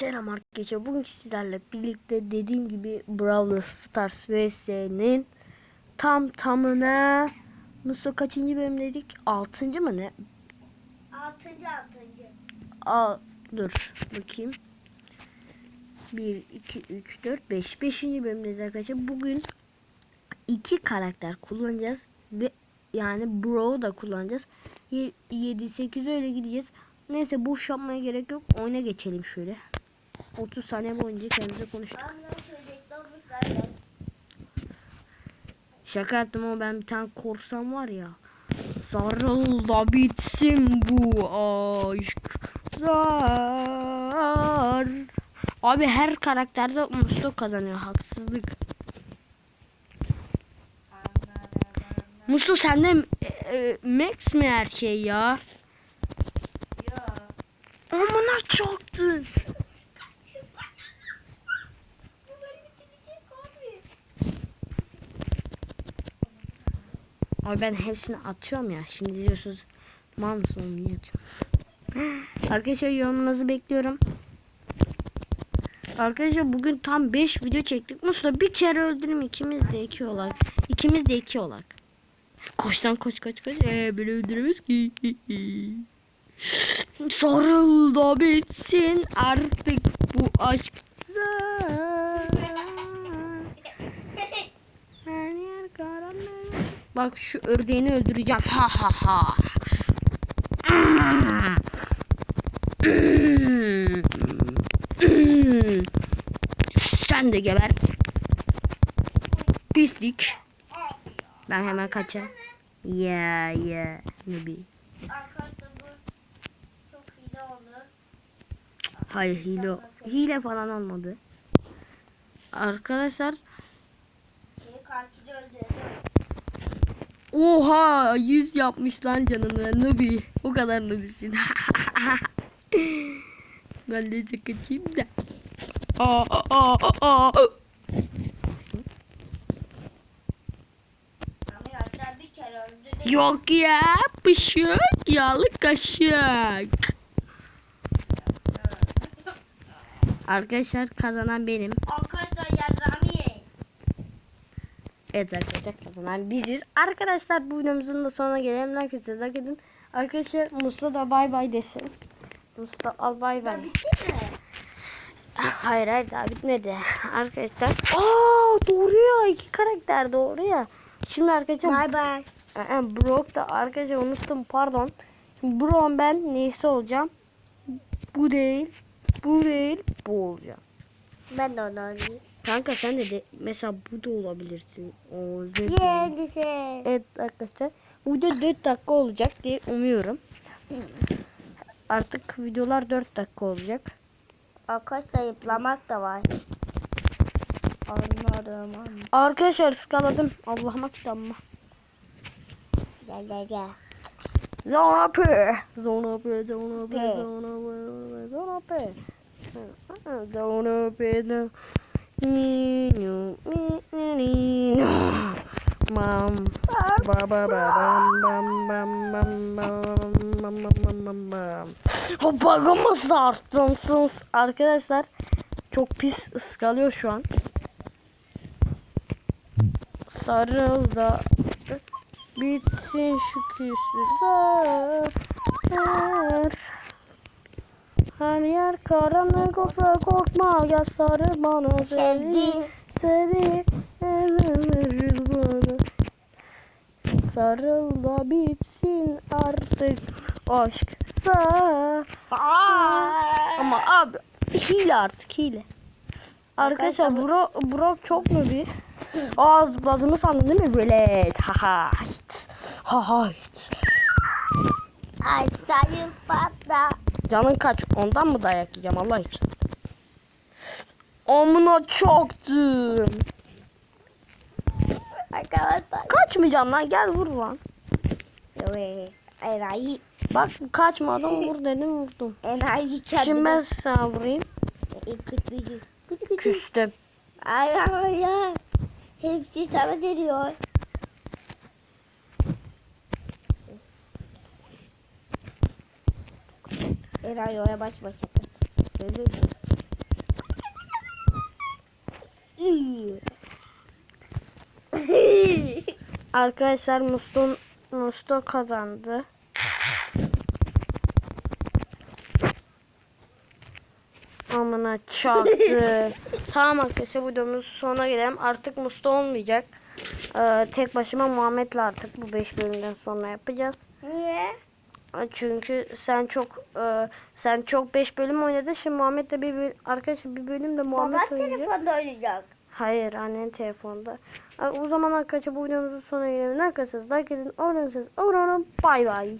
Selam arkadaşlar. Bugün sizlerle birlikte dediğim gibi Brawl Stars vs'nin tam tamına Musa kaçıncı bölümdeydik? Altıncı mı ne? Altıncı altıncı. Aa, dur bakayım. 1, 2, 3, 4, 5. 5. bölümdeyiz arkadaşlar. Bugün iki karakter kullanacağız. Ve yani Bro da kullanacağız. 7, 8 öyle gideceğiz. Neyse boş yapmaya gerek yok. Oyuna geçelim şöyle. 30 saniye boyunca kendimize konuştuk. Şaka yaptım ama ben bir tane korsan var ya. Sarıl da bitsin bu aşk. Zar. Abi her karakterde Musto kazanıyor. Haksızlık. Musto sende e, e, Max mi her şey ya? Ya. Amına çaktın. Bu beni bitirecek abi. Abi ben hepsini atıyorum ya. Şimdi diyorsunuz mal mısın oğlum niye? Arkadaşlar yorumunuzu bekliyorum. Arkadaşlar bugün tam 5 video çektik. Mustafa bir kere öldürüm ikimiz de iki olak. İkimiz de iki olak. Koş lan koş koş koş. Ee, böyle öldüremez ki. Sarıl da bitsin artık bu aşk. Her yer karanlık. Bak şu ördeğini öldüreceğim. Ha ha ha. Sen de geber. Pislik. Ben hemen kaçayım. Ya ya ne. Hayır hile hile falan olmadı. Arkadaşlar Oha 100 yapmış lan canını Nubi. O kadar Nubisin. ben de çakacağım da. Aa, aa, aa, aa. Yok ya pışık yağlı kaşık. Arkadaşlar kazanan benim. Evet arkadaşlar kazanan biziz. Arkadaşlar bu videomuzun da sonuna gelelim. Like atın, like edin. Arkadaşlar Mustafa da bay bay desin. Mustafa al bay bay. Hayır hayır daha bitmedi. Arkadaşlar. Aa doğru ya iki karakter doğru ya. Şimdi arkadaşlar. Bay bay. Brock da arkadaşlar unuttum pardon. Şimdi Brock ben neyse olacağım. Bu değil. Bu değil. Bu olacağım. Ben de onu alayım. Kanka sen de, de mesela bu da olabilirsin. O zevkli. Yedisi. Evet arkadaşlar. Bu video 4 dakika olacak diye umuyorum. Artık videolar 4 dakika olacak. Arkadaşlar zıplamak da var. Anladım anladım. Arkadaşlar ıskaladım. Allah'ıma kitabıma. Gel gel gel. Zona P. Zona P. Zona P. P. Zona P. Zona P. Zona P. Nino. Ba ba ba bam bam bam bam bam bam bam bam. Hoppagamız da arttınsınız. Arkadaşlar çok pis ıskalıyor şu an. Sarıl da bitsin şu küsüzler. Her yer karanlık olsa korkma gel sarıl bana sevdi seni bana. Sarıl da bitsin artık aşksa. Ama abi hile artık hile. Arkadaşlar bro, bro çok mu bir? Aa zıpladığını sandın değil mi böyle? Ha ha. Ha ha. Ay sayın patla. Canın kaç? Ondan mı dayak yiyeceğim Allah için? Amına çaktım. Arkadaşlar. Kaçmayacağım lan gel vur lan. Enayi. Bak kaçmadım vur dedim vurdum. Enayi kendine. Şimdi ben sana vurayım. Küçük Küstüm. Ay ay ya. Hepsi sana geliyor. Enayi oraya baş başa. Arkadaşlar Musto, Musto kazandı. Amına çaktı. tamam arkadaşlar bu videomuzun sonuna gelelim. Artık Musto olmayacak. Ee, tek başıma Muhammed'le artık bu 5 bölümden sonra yapacağız. Niye? Çünkü sen çok e, sen çok 5 bölüm oynadın. Şimdi Muhammed de bir böl- arkadaşlar bir bölüm de Muhammed Baba oynayacak. telefonda oynayacak. Hayır annen telefonda. O zaman arkadaşlar bu videomuzun sonuna gelelim. Arkadaşlar like edin. Abone olun. Abone olun. Bay bay.